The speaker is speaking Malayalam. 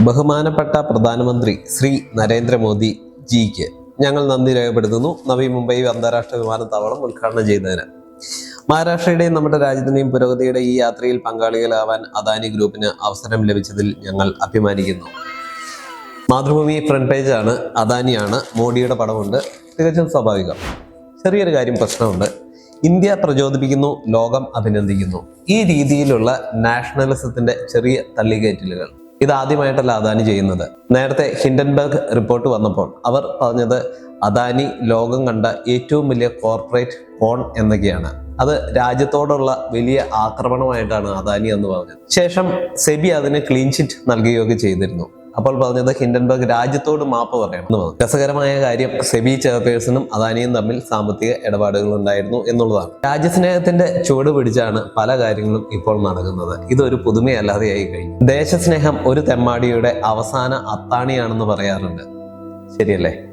ബഹുമാനപ്പെട്ട പ്രധാനമന്ത്രി ശ്രീ നരേന്ദ്രമോദി ജിക്ക് ഞങ്ങൾ നന്ദി രേഖപ്പെടുത്തുന്നു. നവി മുംബൈ അന്താരാഷ്ട്ര വിമാനത്താവളം ഉദ്ഘാടനം ചെയ്തതിന്. മഹാരാഷ്ട്രയുടെയും നമ്മുടെ രാജ്യത്തിന്റെയും പുരോഗതിയുടെ ഈ യാത്രയിൽ പങ്കാളികളാവാൻ അദാനി ഗ്രൂപ്പിന് അവസരം ലഭിച്ചതിൽ ഞങ്ങൾ അഭിമാനിക്കുന്നു. മാതൃഭൂമി ഫ്രണ്ട് പേജാണ് അദാനിയാണ്. മോഡിയുടെ പടമുണ്ട്. തികച്ചും സ്വാഭാവികം. ചെറിയൊരു കാര്യം പ്രശ്നമുണ്ട്. ഇന്ത്യ പ്രചോദിപ്പിക്കുന്നു ലോകം അഭിനന്ദിക്കുന്നു. ഈ രീതിയിലുള്ള നാഷണലിസത്തിന്റെ ചെറിയ തള്ളിക്കയറ്റലുകൾ ഇതാദ്യമായിട്ടല്ല അദാനി ചെയ്യുന്നത്. നേരത്തെ ഹിൻഡൻബർഗ് റിപ്പോർട്ട് വന്നപ്പോൾ അവർ പറഞ്ഞത് അദാനി ലോകം കണ്ട ഏറ്റവും വലിയ കോർപ്പറേറ്റ് കോൺ എന്നൊക്കെയാണ്. അത് രാജ്യത്തോടുള്ള വലിയ ആക്രമണമായിട്ടാണ് അദാനി എന്ന് പറഞ്ഞത്. ശേഷം സെബി അതിന് ക്ലീൻ ചിറ്റ് നൽകുകയൊക്കെ ചെയ്തിരുന്നു. അപ്പോൾ പറഞ്ഞത് ഹിൻഡൻബർഗ് രാജ്യത്തോട് മാപ്പ് പറയണം രസകരമായ കാര്യം സെബി ചെയർപേഴ്സണും അദാനിയും തമ്മിൽ സാമ്പത്തിക ഇടപാടുകൾ ഉണ്ടായിരുന്നു എന്നുള്ളതാണ്. രാജ്യസ്നേഹത്തിന്റെ ചുവട് പിടിച്ചാണ് പല കാര്യങ്ങളും ഇപ്പോൾ നടക്കുന്നത്. ഇതൊരു പുതുമയല്ലാതെയായി കഴിഞ്ഞു. ദേശസ്നേഹം ഒരു തെമ്മാടിയുടെ അവസാന അത്താണിയാണെന്ന് പറയാറുണ്ട്. ശരിയല്ലേ?